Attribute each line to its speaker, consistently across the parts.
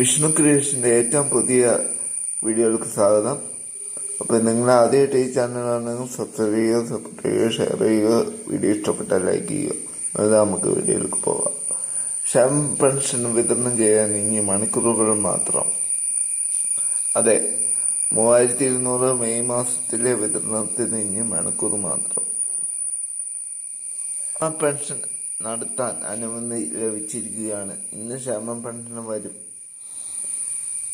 Speaker 1: വിഷ്ണു ക്രിയേഷന്റെ ഏറ്റവും പുതിയ വീഡിയോകൾക്ക് സ്വാഗതം. അപ്പോൾ നിങ്ങൾ ആദ്യമായിട്ട് ഈ ചാനലാണെങ്കിൽ സബ്സ്ക്രൈബ് ചെയ്യുക സപ്പോർട്ട് ചെയ്യുക ഷെയർ ചെയ്യുക വീഡിയോ ഇഷ്ടപ്പെട്ടാൽ ലൈക്ക് ചെയ്യുക. അത് നമുക്ക് വീഡിയോയിലേക്ക് പോകാം. ക്ഷമ പെൻഷൻ വിതരണം ചെയ്യാൻ ഇനി മണിക്കൂറുകൾ മാത്രം. അതെ മൂവായിരത്തി ഇരുന്നൂറ് മെയ് മാസത്തിലെ വിതരണത്തിന് ഇനി മണിക്കൂർ മാത്രം. പെൻഷൻ നടത്താൻ അനുമതി ലഭിച്ചിരിക്കുകയാണ്. ഇന്ന് ക്ഷേമ പെൻഷൻ വരും.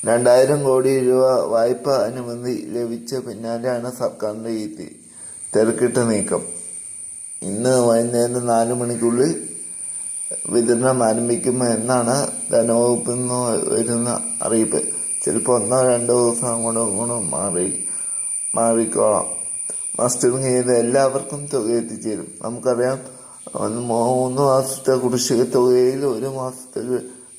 Speaker 1: രണ്ടായിരം കോടി രൂപ വായ്പ അനുമതി ലഭിച്ച പിന്നാലെയാണ് സർക്കാരിന്റെ ഈ തിരക്കിട്ട നീക്കം. ഇന്ന് വൈകുന്നേരം നാല് മണിക്കുള്ളിൽ വിതരണം ആരംഭിക്കും എന്നാണ് ധനവകുപ്പിൽ നിന്ന് വരുന്ന അറിയിപ്പ്. ചിലപ്പോൾ ഒന്നോ രണ്ടോ ദിവസം കൊണ്ട് കൂടെ മാറി മാറിക്കോളാം. മസ്റ്ററിങ് ചെയ്ത് എല്ലാവർക്കും തുക എത്തിച്ചേരും. നമുക്കറിയാം മൂന്ന് മാസത്തെ കുടിശ്ശിക തുകയിൽ ഒരു മാസത്തെ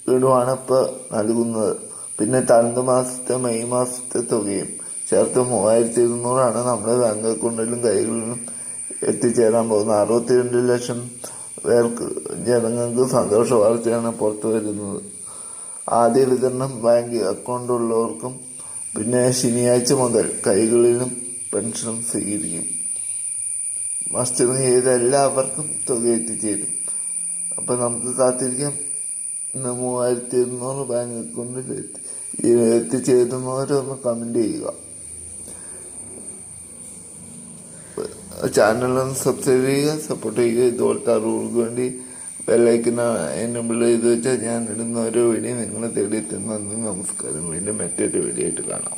Speaker 1: വീടുമാണ് ഇപ്പോൾ നൽകുന്നത്. പിന്നെ തണുത്ത മാസത്തെ മെയ് മാസത്തെ തുകയും ചേർത്ത് മൂവായിരത്തി ഇരുന്നൂറാണ് നമ്മുടെ ബാങ്ക് അക്കൗണ്ടിലും കൈകളിലും എത്തിച്ചേരാൻ പോകുന്നത്. അറുപത്തിരണ്ട് ലക്ഷം പേർക്ക് ജനങ്ങൾക്ക് സന്തോഷ വാർത്തയാണ് പുറത്തു വരുന്നത്. ആദ്യ വിതരണം ബാങ്ക് അക്കൗണ്ട് ഉള്ളവർക്കും പിന്നെ ശനിയാഴ്ച മുതൽ കൈകളിലും പെൻഷൻ സ്വീകരിക്കും. മസ്റ്ററിങ് ചെയ്ത എല്ലാവർക്കും തുക എത്തിച്ചേരും. അപ്പം നമുക്ക് കാത്തിരിക്കാം. ഇന്ന് മൂവായിരത്തി ഇരുന്നൂറ് ബാങ്ക് അക്കൗണ്ടിൽ എത്തി. എത്തിച്ചേരുന്നവരൊന്ന് കമന്റ് ചെയ്യുക. ചാനലൊന്ന് സബ്സ്ക്രൈബ് ചെയ്യുക സപ്പോർട്ട് ചെയ്യുക. ഇതുപോലത്തെ അറിവുകൾക്ക് വേണ്ടി ബെല്ലൈക്കന എന്നുമ്പോൾ ഇത് വെച്ചാൽ ഞാൻ ഇടുന്ന ഓരോ വീഡിയോ നിങ്ങളെ തേടി എത്തുന്ന നമസ്കാരം. വീണ്ടും മറ്റൊരു വീഡിയോ ആയിട്ട് കാണാം.